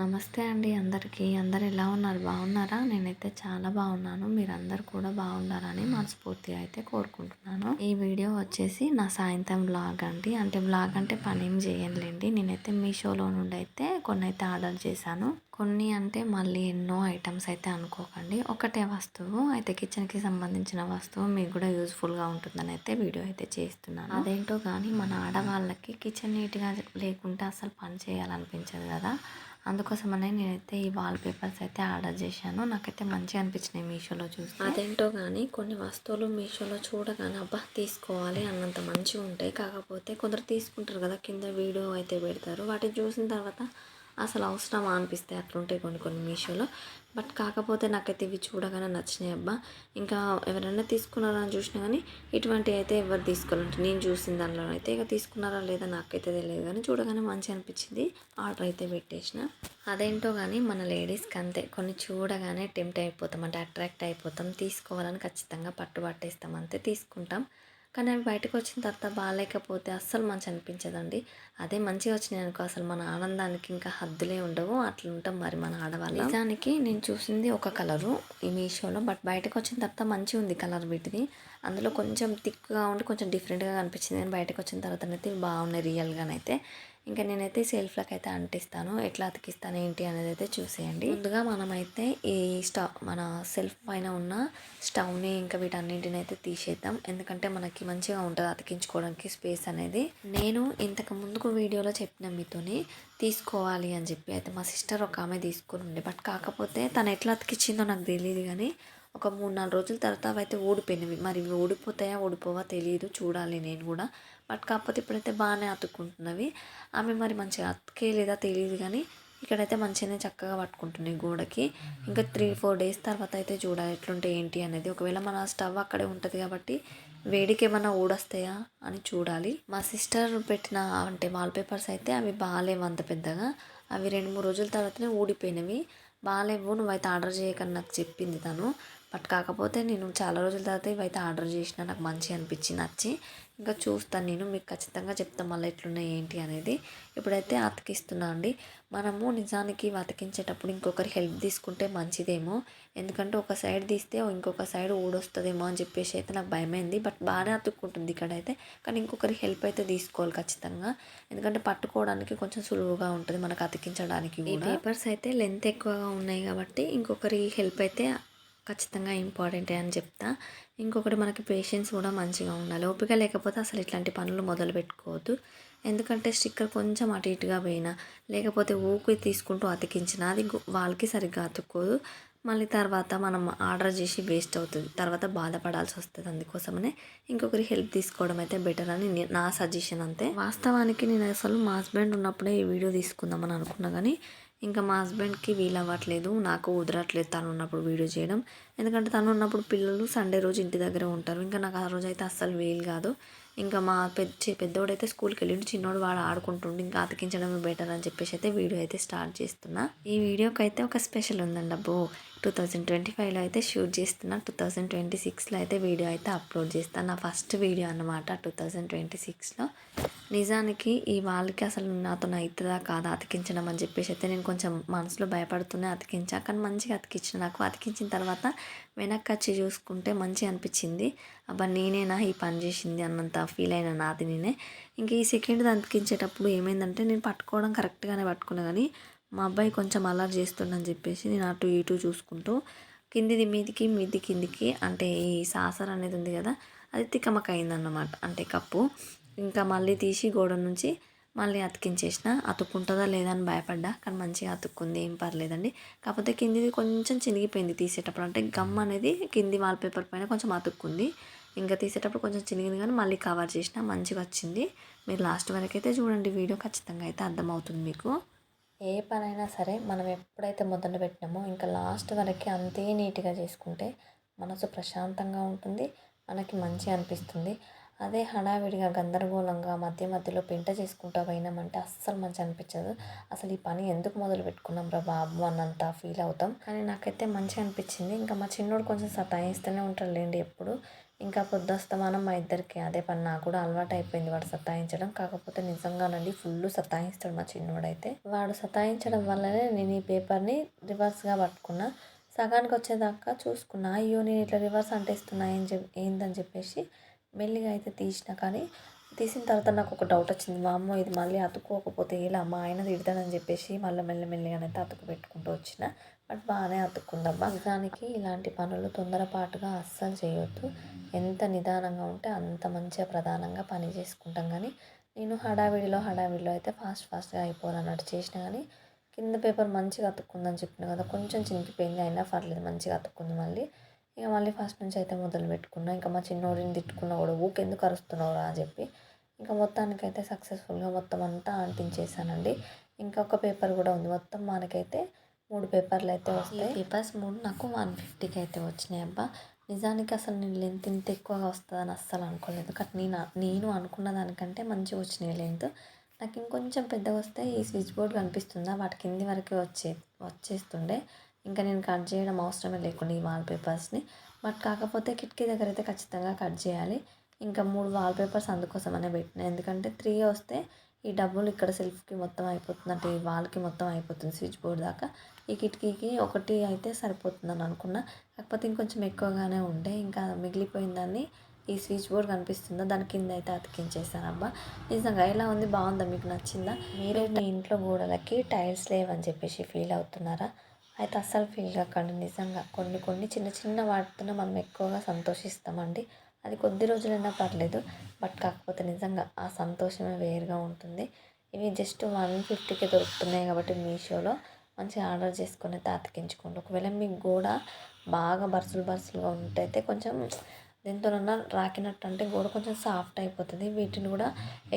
నమస్తే అండి అందరికీ. అందరు ఎలా ఉన్నారు? బాగున్నారా? నేనైతే చాలా బాగున్నాను. మీరందరూ కూడా బాగున్నారని మనస్ఫూర్తిగా అయితే కోరుకుంటున్నాను. ఈ వీడియో వచ్చేసి నా సాయంత్రం వ్లాగ్ అండి. అంటే వ్లాగ్ అంటే పని ఏం చేయనులేండి. నేనైతే మీషోలో నుండి అయితే కొన్ని అయితే ఆర్డర్ చేశాను. కొన్ని అంటే మళ్ళీ ఎన్నో ఐటమ్స్ అయితే అనుకోకండి. ఒకటే వస్తువు. అయితే కిచెన్కి సంబంధించిన వస్తువు మీకు కూడా యూజ్ఫుల్గా ఉంటుందని అయితే వీడియో అయితే చేస్తున్నాను. అదేంటో కానీ మన ఆడవాళ్ళకి కిచెన్ నీట్గా లేకుంటే అసలు పని చేయాలనిపించదు కదా. అందుకోసమనే నేనైతే ఈ వాల్ పేపర్స్ అయితే ఆర్డర్ చేశాను. నాకైతే మంచిగా అనిపించినాయి మీషోలో చూసి అదేంటో కానీ కొన్ని వస్తువులు మీషోలో చూడగానే అబ్బా తీసుకోవాలి అన్నంత మంచిగా ఉంటాయి కాకపోతే కొందరు తీసుకుంటారు కదా కింద వీడియో అయితే పెడతారు. వాటిని చూసిన తర్వాత అసలు అవసరమా అనిపిస్తాయి అట్లుంటాయి కొన్ని కొన్ని మీషోలో. బట్ కాకపోతే నాకైతే ఇవి చూడగానే నచ్చినాయి అబ్బా. ఇంకా ఎవరైనా తీసుకున్నారా అని చూసినా కానీ ఇటువంటివి అయితే ఎవరు తీసుకోవాలంటే నేను చూసిన దానిలో అయితే ఇక తీసుకున్నారా లేదా నాకైతే తెలియదు కానీ చూడగానే మంచి అనిపించింది. ఆర్డర్ అయితే పెట్టేసిన. అదేంటో కానీ మన లేడీస్కి అంతే. కొన్ని చూడగానే టెంప్ట్ అయిపోతాం. అంటే అట్రాక్ట్ అయిపోతాం. తీసుకోవాలని ఖచ్చితంగా పట్టు పట్టేస్తాం అంతే తీసుకుంటాం. కానీ అవి బయటకు వచ్చిన తర్వాత బాగాలేకపోతే అస్సలు మంచి అనిపించదండి. అదే మంచిగా వచ్చినాయి అనుకో అసలు మన ఆనందానికి ఇంకా హద్దులే ఉండవు. అట్లా ఉంటాం మరి మన ఆడవాళ్ళు. నిజానికి నేను చూసింది ఒక కలరు ఈ మీషోలో బట్ బయటకు వచ్చిన తర్వాత మంచిగా ఉంది కలర్ వీటిది. అందులో కొంచెం థిక్గా ఉండి కొంచెం డిఫరెంట్గా కనిపించింది. కానీ బయటకు వచ్చిన తర్వాత అయితే బాగున్నాయి రియల్గానైతే. ఇంకా నేనైతే సెల్ఫ్లకు అయితే అంటిస్తాను. ఎట్లా అతికిస్తాను ఏంటి అనేది అయితే చూసేయండి. ముందుగా మనమైతే ఈ స్టవ్ మన సెల్ఫ్ పైన ఉన్న స్టవ్ని ఇంకా వీటన్నింటిని అయితే తీసేద్దాం. ఎందుకంటే మనకి మంచిగా ఉంటుంది అతికించుకోవడానికి స్పేస్ అనేది. నేను ఇంతకు ముందుకు వీడియోలో చెప్పిన మీతోని తీసుకోవాలి అని చెప్పి అయితే మా సిస్టర్ ఒక ఆమె తీసుకుని ఉండే. బట్ కాకపోతే తను ఎట్లా అతికిచ్చిందో నాకు తెలియదు కానీ ఒక మూడు నాలుగు రోజుల తర్వాత అవి అయితే ఊడిపోయినవి. మరి ఇవి ఊడిపోతాయా ఊడిపోవా తెలియదు చూడాలి నేను కూడా. బట్ కాకపోతే ఇప్పుడైతే బాగానే అతుక్కుంటున్నవి. ఆమె మరి మంచిగా అతికే లేదా తెలియదు కానీ ఇక్కడైతే మంచిగానే చక్కగా పట్టుకుంటున్నాయి గోడకి. ఇంకా త్రీ ఫోర్ డేస్ తర్వాత అయితే చూడాలి ఎట్లుంటే ఏంటి అనేది. ఒకవేళ మన స్టవ్ అక్కడే ఉంటుంది కాబట్టి వేడికి ఏమైనా ఊడొస్తాయా అని చూడాలి. మా సిస్టర్ పెట్టిన అంటే వాల్పేపర్స్ అయితే అవి బాగాలేవు అంత పెద్దగా. అవి రెండు మూడు రోజుల తర్వాతనే ఊడిపోయినవి. బాగాలేవు నువ్వైతే ఆర్డర్ చేయకని నాకు చెప్పింది తను. బట్ కాకపోతే నేను చాలా రోజుల తర్వాత ఇవైతే ఆర్డర్ చేసిన నాకు మంచిగా అనిపించి నచ్చి ఇంకా చూస్తాను నేను మీకు ఖచ్చితంగా చెప్తాను మళ్ళీ ఎట్లున్నాయి ఏంటి అనేది. ఇప్పుడైతే అతికిస్తున్నా అండి. మనము నిజానికి అతికించేటప్పుడు ఇంకొకరి హెల్ప్ తీసుకుంటే మంచిదేమో. ఎందుకంటే ఒక సైడ్ తీస్తే ఇంకొక సైడ్ ఊడొస్తుందేమో అని చెప్పేసి అయితే నాకు భయమైంది. బట్ బాగానే అతుక్కుంటుంది ఇక్కడైతే. కానీ ఇంకొకరి హెల్ప్ అయితే తీసుకోవాలి ఖచ్చితంగా. ఎందుకంటే పట్టుకోవడానికి కొంచెం సులువుగా ఉంటుంది మనకు అతికించడానికి ఈ పేపర్స్ అయితే లెంత్ ఎక్కువగా ఉన్నాయి కాబట్టి ఇంకొకరి హెల్ప్ అయితే ఖచ్చితంగా ఇంపార్టెంటే అని చెప్తా. ఇంకొకటి మనకి పేషెన్స్ కూడా మంచిగా ఉండాలి. ఓపిక లేకపోతే అసలు ఇట్లాంటి పనులు మొదలు పెట్టుకోవద్దు. ఎందుకంటే స్టిక్కర్ కొంచెం అటు ఇటుగా పోయినా లేకపోతే ఊకి తీసుకుంటూ అతికించిన అది వాళ్ళకి సరిగ్గా అతుక్కోదు. మళ్ళీ తర్వాత మనం ఆర్డర్ చేసి వేస్ట్ అవుతుంది. తర్వాత బాధపడాల్సి వస్తుంది అందుకోసమనే ఇంకొకరి హెల్ప్ తీసుకోవడం అయితే బెటర్ అని నా సజెషన్ అంతే. వాస్తవానికి నేను అసలు మా హస్బెండ్ ఉన్నప్పుడే ఈ వీడియో తీసుకుందామని అనుకున్నా కానీ ఇంకా మా హస్బెండ్కి వీలు అవ్వట్లేదు నాకు కుదరట్లేదు తను ఉన్నప్పుడు వీడియో చేయడం. ఎందుకంటే తను ఉన్నప్పుడు పిల్లలు సండే రోజు ఇంటి దగ్గర ఉంటారు. ఇంకా నాకు ఆ రోజు అయితే అస్సలు వీలు కాదు. ఇంకా మా పెద్ద పెద్దోడైతే స్కూల్కి వెళ్ళిండు చిన్నోడు వాడు ఆడుకుంటుండు ఇంకా అతికించడమే బెటర్ అని చెప్పేసి అయితే వీడియో అయితే స్టార్ట్ చేస్తున్నా. ఈ వీడియోకి అయితే ఒక స్పెషల్ ఉందండి అబ్బో. టూ థౌజండ్ ట్వంటీ ఫైవ్లో అయితే షూట్ చేస్తున్నా. టూ థౌజండ్ ట్వంటీ సిక్స్లో అయితే వీడియో అయితే అప్లోడ్ చేస్తాను నా ఫస్ట్ వీడియో అనమాట టూ థౌజండ్ ట్వంటీ సిక్స్లో. నిజానికి ఈ వాళ్ళకి అసలు నాతో అవుతుందా కాదా అతికించడం అని చెప్పేసి అయితే నేను కొంచెం మనసులో భయపడుతూనే అతికించా. కానీ మంచిగా అతికించిన నాకు. అతికించిన తర్వాత వెనక్కి వచ్చి చూసుకుంటే మంచిగా అనిపించింది. అబ్బా నేనేనా ఈ పని చేసింది అన్నంత ఫీల్ అయినా నాది నేనే. ఇంక ఈ సెకండ్ అతికించేటప్పుడు ఏమైందంటే నేను పట్టుకోవడం కరెక్ట్గానే పట్టుకున్నా కానీ మా అబ్బాయి కొంచెం అలర్ చేస్తుండని చెప్పేసి నేను అటు ఇటు చూసుకుంటూ కిందిది మీదికి మీది కిందికి అంటే ఈ సాసర్ అనేది ఉంది కదా అది తికమక అంటే కప్పు. ఇంకా మళ్ళీ తీసి గోడ నుంచి మళ్ళీ అతికించేసిన. అతుక్కుంటుందా లేదా అని భయపడ్డా కానీ మంచిగా అతుక్కుంది ఏం పర్లేదండి. కాకపోతే కిందిది కొంచెం చినిగిపోయింది తీసేటప్పుడు. అంటే గమ్ అనేది కింది వాల్ పేపర్ పైన కొంచెం అతుక్కుంది. ఇంకా తీసేటప్పుడు కొంచెం చినిగింది కానీ మళ్ళీ కవర్ చేసిన మంచిగా వచ్చింది. మీరు లాస్ట్ వరకు అయితే చూడండి వీడియో ఖచ్చితంగా అయితే అర్థమవుతుంది మీకు. ఏ పనైనా సరే మనం ఎప్పుడైతే మొదలు పెట్టినామో ఇంకా లాస్ట్ వరకు అంతే నీట్గా చేసుకుంటే మనసు ప్రశాంతంగా ఉంటుంది మనకి మంచి అనిపిస్తుంది. అదే హడావిడిగా గందరగోళంగా మధ్య మధ్యలో పెంట చేసుకుంటూ పోయినామంటే అస్సలు మంచి అనిపించదు. అసలు ఈ పని ఎందుకు మొదలు పెట్టుకున్నాం రా బాబు అన్నంత ఫీల్ అవుతాం. కానీ నాకైతే మంచిగా అనిపించింది. ఇంకా మా చిన్నోడు కొంచెం సతాయిస్తూనే ఉంటాడు లేండి ఎప్పుడు. ఇంకా పొద్దుస్తమానం మా ఇద్దరికి అదే పని. నాకు కూడా అలవాటు అయిపోయింది వాడు సతాయించడం. కాకపోతే నిజంగానండి ఫుల్ సతాయిస్తాడు మా చిన్నోడైతే. వాడు సతాయించడం వల్లనే నేను ఈ పేపర్ని రివర్స్గా పట్టుకున్నా. సగానికి వచ్చేదాకా చూసుకున్నా. అయ్యో నేను ఇట్లా రివర్స్ అంటేస్తున్నా ఏం చెప్ ఏందని చెప్పేసి మెల్లిగా అయితే తీసిన. కానీ తీసిన తర్వాత నాకు ఒక డౌట్ వచ్చింది. మా అమ్మ ఇది మళ్ళీ అతుక్కోకపోతే ఇలా మా ఆయన తిడతాడని చెప్పేసి మళ్ళీ మెల్లి మెల్లిగానైతే అతుకు పెట్టుకుంటూ వచ్చిన. బట్ బాగానే అతుక్కుందాం. నిజానికి ఇలాంటి పనులు తొందరపాటుగా అస్సలు చేయొద్దు. ఎంత నిదానంగా ఉంటే అంత మంచిగా ప్రధానంగా పని చేసుకుంటాం. కానీ నేను హడావిడిలో హడావిడిలో అయితే ఫాస్ట్ ఫాస్ట్గా అయిపోవాలన్నట్టు చేసిన కానీ కింద పేపర్ మంచిగా అతుక్కుందని చెప్పిన కదా కొంచెం చినిగిపోయింది అయినా పర్లేదు మంచిగా అతుక్కుంది మళ్ళీ. ఇక మళ్ళీ ఫస్ట్ నుంచి అయితే మొదలు పెట్టుకున్నా ఇంకా మా చిన్నోడిని తిట్టుకున్నా కూడా ఊకెందుకు అరుస్తున్నావు అని చెప్పి. ఇంకా మొత్తానికైతే సక్సెస్ఫుల్గా మొత్తం అంతా అంటించేసానండి ఇంకొక పేపర్ కూడా ఉంది. మొత్తం మనకైతే మూడు పేపర్లు అయితే వస్తాయి. పేపర్స్ మూడు నాకు వన్ ఫిఫ్టీకి అయితే వచ్చినాయి అబ్బా. నిజానికి అసలు నేను లెంత్ ఇంత ఎక్కువగా వస్తుందని అస్సలు అనుకోలేదు. కానీ నేను నేను అనుకున్న దానికంటే మంచిగా వచ్చినాయి లెంత్. నాకు ఇంకొంచెం పెద్దగా వస్తే ఈ స్విచ్ బోర్డ్ కనిపిస్తుందా? వాటి కింది వరకే వచ్చే వచ్చేస్తుండే. ఇంకా నేను కట్ చేయడం అవసరమే లేకుండా ఈ వాల్ పేపర్స్ని బట్ కాకపోతే కిటికీ దగ్గర అయితే ఖచ్చితంగా కట్ చేయాలి. ఇంకా మూడు వాల్ పేపర్స్ అందుకోసమనే పెట్టిన. ఎందుకంటే త్రీ వస్తే ఈ డబ్బులు ఇక్కడ సెల్ఫ్కి మొత్తం అయిపోతుంది అంటే ఈ వాల్కి మొత్తం అయిపోతుంది స్విచ్ బోర్డ్ దాకా. ఈ కిటికీకి ఒకటి అయితే సరిపోతుందని అనుకున్నా. కాకపోతే ఇంకొంచెం ఎక్కువగానే ఉండే. ఇంకా మిగిలిపోయిన దాన్ని ఈ స్విచ్ బోర్డ్ కనిపిస్తుందో? దాని కింద అయితే అతికించేసాను అబ్బా! నిజంగా ఎలా ఉంది? బాగుందా? మీకు నచ్చిందా? మీరే మీ ఇంట్లో గోడలకి టైల్స్ లేవని చెప్పేసి ఫీల్ అవుతున్నారా? అయితే అస్సలు ఫీల్ కాకండి. నిజంగా కొన్ని కొన్ని చిన్న చిన్న వాటితోనే మనం ఎక్కువగా సంతోషిస్తామండి. అది కొద్ది రోజులైనా పర్లేదు. బట్ కాకపోతే నిజంగా ఆ సంతోషమే వేరుగా ఉంటుంది. ఇవి జస్ట్ వన్ ఫిఫ్టీకి దొరుకుతున్నాయి కాబట్టి మీషోలో. మంచిగా ఆర్డర్ చేసుకొని అయితే అతికించుకోండి ఒకవేళ మీకు గోడ బాగా బరుసులు బరుసులుగా ఉంటే కొంచెం దేంతోనన్నా రాకినట్టు అంటే గోడ కొంచెం సాఫ్ట్ అయిపోతుంది. వీటిని కూడా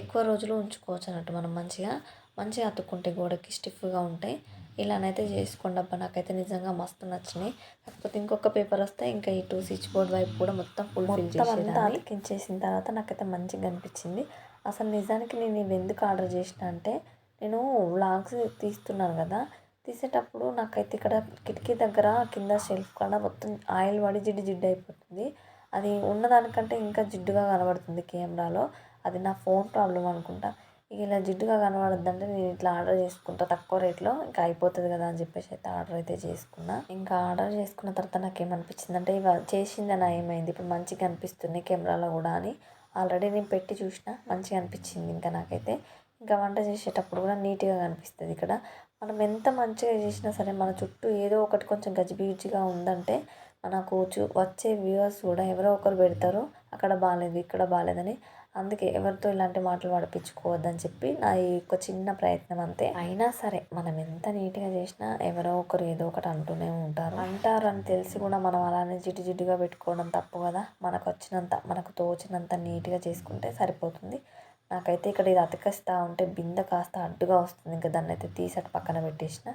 ఎక్కువ రోజులు ఉంచుకోవచ్చు అన్నట్టు మనం మంచిగా మంచిగా అతుక్కుంటే గోడకి స్టిఫ్గా ఉంటాయి ఇలానైతే చేసుకోండి అబ్బా. నాకైతే నిజంగా మస్తు నచ్చినాయి. కాకపోతే ఇంకొక పేపర్ వస్తే ఇంకా ఈ టూ స్విచ్ బోర్డ్ వైపు కూడా మొత్తం ఫుల్ చేసి అతికించేసిన తర్వాత నాకైతే మంచిగా అనిపించింది. అసలు నిజానికి నేను ఇవి ఎందుకు ఆర్డర్ చేసిన అంటే నేను వ్లాగ్స్ తీస్తున్నాను కదా. తీసేటప్పుడు నాకైతే ఇక్కడ కిటికీ దగ్గర కింద షెల్ఫ్ కాడ మొత్తం ఆయిల్ పడి జిడ్డు జిడ్డు అయిపోతుంది. అది ఉన్నదానికంటే ఇంకా జిడ్డుగా కనబడుతుంది కెమెరాలో. అది నా ఫోన్ ప్రాబ్లం అనుకుంటా. ఇక ఇలా జిడ్డుగా కనబడద్దంటే నేను ఇట్లా ఆర్డర్ చేసుకుంటా. తక్కువ రేట్లో ఇంకా అయిపోతుంది కదా అని చెప్పేసి అయితే ఆర్డర్ అయితే చేసుకున్నా. ఇంకా ఆర్డర్ చేసుకున్న తర్వాత నాకు ఏమనిపించింది అంటే ఇవి చేసిందని ఏమైంది? ఇప్పుడు మంచిగా అనిపిస్తుంది కెమెరాలో కూడా అని. ఆల్రెడీ నేను పెట్టి చూసిన మంచిగా అనిపించింది ఇంకా నాకైతే. ఇంకా వంట చేసేటప్పుడు కూడా నీట్గా కనిపిస్తుంది ఇక్కడ. మనం ఎంత మంచిగా చేసినా సరే మన చుట్టూ ఏదో ఒకటి కొంచెం గజిబిజిగా ఉందంటే మనకు చూ వచ్చే వ్యూవర్స్ కూడా ఎవరో ఒకరు పెడతారు అక్కడ బాగాలేదు ఇక్కడ బాగాలేదని అందుకే ఎవరితో ఇలాంటి మాటలు పడిపించుకోవద్దని చెప్పి నా ఈ ఒక చిన్న ప్రయత్నం అంతే. అయినా సరే మనం ఎంత నీట్గా చేసినా ఎవరో ఒకరు ఏదో ఒకటి అంటూనే ఉంటారు. అంటారు అని తెలిసి కూడా మనం అలానే జిడ్డు జిడ్డుగా పెట్టుకోవడం తప్పు కదా. మనకు వచ్చినంత మనకు తోచినంత నీట్గా చేసుకుంటే సరిపోతుంది. నాకైతే ఇక్కడ ఇది అతికిస్తా ఉంటే బిందె కాస్త అడ్డుగా వస్తుంది. ఇంకా దాన్ని అయితే తీసి అటు పక్కన పెట్టేసిన.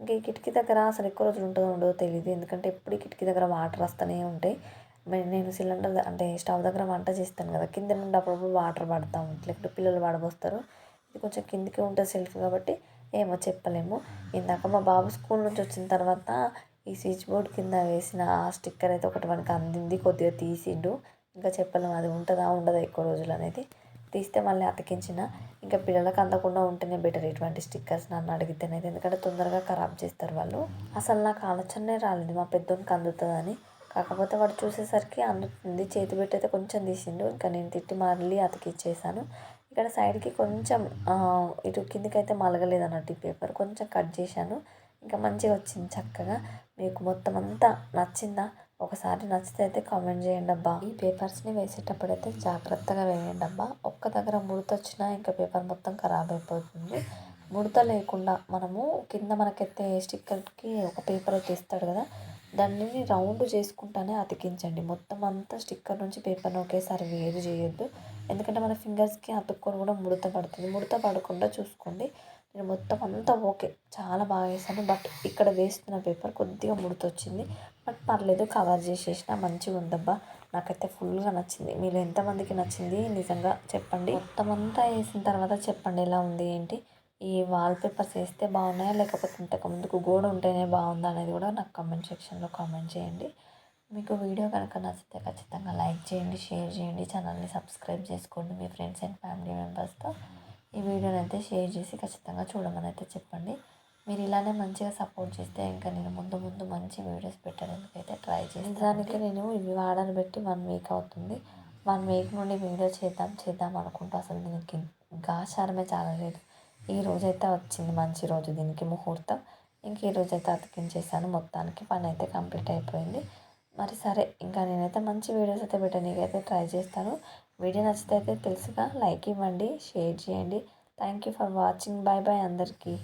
ఇంకా ఈ కిటికీ దగ్గర అసలు ఎక్కువ రోజులు ఉంటుందో ఉండదో తెలియదు ఎందుకంటే ఎప్పుడు కిటికీ దగ్గర వాటర్ వస్తూనే ఉంటాయి. మరి నేను సిలిండర్ అంటే స్టవ్ దగ్గర వంట చేస్తాను కదా కింద నుండి అప్పుడప్పుడు వాటర్ పడతా ఉంటుంది లేకపోతే పిల్లలు పడబోస్తారు. ఇది కొంచెం కిందికి ఉంటుంది సెల్ఫ్ కాబట్టి ఏమో చెప్పలేము. ఇందాక మా బాబు స్కూల్ నుంచి వచ్చిన తర్వాత ఈ స్విచ్ బోర్డ్ కింద వేసిన ఆ స్టిక్కర్ అయితే ఒకటి మనకి అందింది కొద్దిగా తీసిండు. ఇంకా చెప్పలేము అది ఉంటుందా ఉండదా ఎక్కువ రోజులు అనేది. తీస్తే మళ్ళీ అతికించిన. ఇంకా పిల్లలకు అందకుండా ఉంటేనే బెటర్ ఇటువంటి స్టిక్కర్స్ నన్ను అడిగితేనైతే ఎందుకంటే తొందరగా ఖరాబ్ చేస్తారు వాళ్ళు. అసలు నాకు ఆలోచనే రాలేదు. మా పెద్దోనికి అందుతుందని. కాకపోతే వాడు చూసేసరికి అందుతుంది. చేతి పెట్టి అయితే కొంచెం తీసిండు. ఇంకా నేను తిట్టి మళ్ళీ అతికిచ్చేసాను. ఇక్కడ సైడ్కి కొంచెం ఇటు కిందకైతే అయితే మలగలేదు అన్నట్టు ఈ పేపర్. కొంచెం కట్ చేశాను. ఇంకా మంచిగా వచ్చింది చక్కగా. మీకు మొత్తం అంతా నచ్చిందా? ఒకసారి నచ్చితే అయితే కామెంట్ చేయండి అబ్బా. ఈ పేపర్స్ని వేసేటప్పుడు అయితే జాగ్రత్తగా వేయండి అబ్బా. ఒక్క దగ్గర ముడత వచ్చినా ఇంకా పేపర్ మొత్తం ఖరాబ్ అయిపోతుంది. ముడత లేకుండా మనము కింద మనకైతే స్టిక్కర్కి ఒక పేపర్ అయితే ఇస్తాడు కదా దాన్ని రౌండ్ చేసుకుంటానే అతికించండి. మొత్తం అంతా స్టిక్కర్ నుంచి పేపర్ని ఒకేసారి వేరు చేయొద్దు. ఎందుకంటే మన ఫింగర్స్కి అతుక్కొని కూడా ముడత పడుతుంది. ముడత పడకుండా చూసుకోండి. నేను మొత్తం అంతా ఓకే. చాలా బాగా వేసాను. బట్ ఇక్కడ వేస్తున్న పేపర్ కొద్దిగా ముడత వచ్చింది. బట్ పర్లేదు కవర్ చేసేసిన మంచిగా ఉందబ్బా. నాకైతే ఫుల్గా నచ్చింది. మీరు ఎంతమందికి నచ్చింది నిజంగా చెప్పండి. మొత్తం అంతా వేసిన తర్వాత చెప్పండి ఎలా ఉంది ఏంటి? ఈ వాల్ పేపర్స్ వేస్తే బాగున్నాయా? లేకపోతే ఇంతకు ముందుకు గోడ ఉంటేనే బాగుందా అనేది కూడా నాకు కామెంట్ సెక్షన్లో కామెంట్ చేయండి. మీకు వీడియో కనుక నచ్చితే ఖచ్చితంగా లైక్ చేయండి షేర్ చేయండి ఛానల్ని సబ్స్క్రైబ్ చేసుకోండి మీ ఫ్రెండ్స్ అండ్ ఫ్యామిలీ మెంబర్స్తో ఈ వీడియోని అయితే షేర్ చేసి ఖచ్చితంగా చూడమని అయితే చెప్పండి. మీరు ఇలానే మంచిగా సపోర్ట్ చేస్తే ఇంకా నేను ముందు ముందు మంచి వీడియోస్ పెట్టడానికి అయితే ట్రై చేస్తాను. దానికి నేను ఇవి వాడని పెట్టి వన్ వీక్ అవుతుంది. వన్ వీక్ నుండి వీడియో చేద్దాం చేద్దాం అనుకుంటూ అసలు దీనికి ఇంకా ఆచారమే చాలా లేదు. ఈ రోజైతే వచ్చింది మంచి రోజు దీనికి ముహూర్తం. ఇంక ఈ రోజైతే అతికించేసాను. మొత్తానికి పని అయితే కంప్లీట్ అయిపోయింది. మరి సరే ఇంకా నేనైతే మంచి వీడియోస్ అయితే పెట్టనీకైతే ట్రై చేస్తాను. వీడియో నచ్చితే అయితే తెలుసుగా. లైక్ ఇవ్వండి షేర్ చేయండి. Thank you for watching. Bye bye అందరికీ.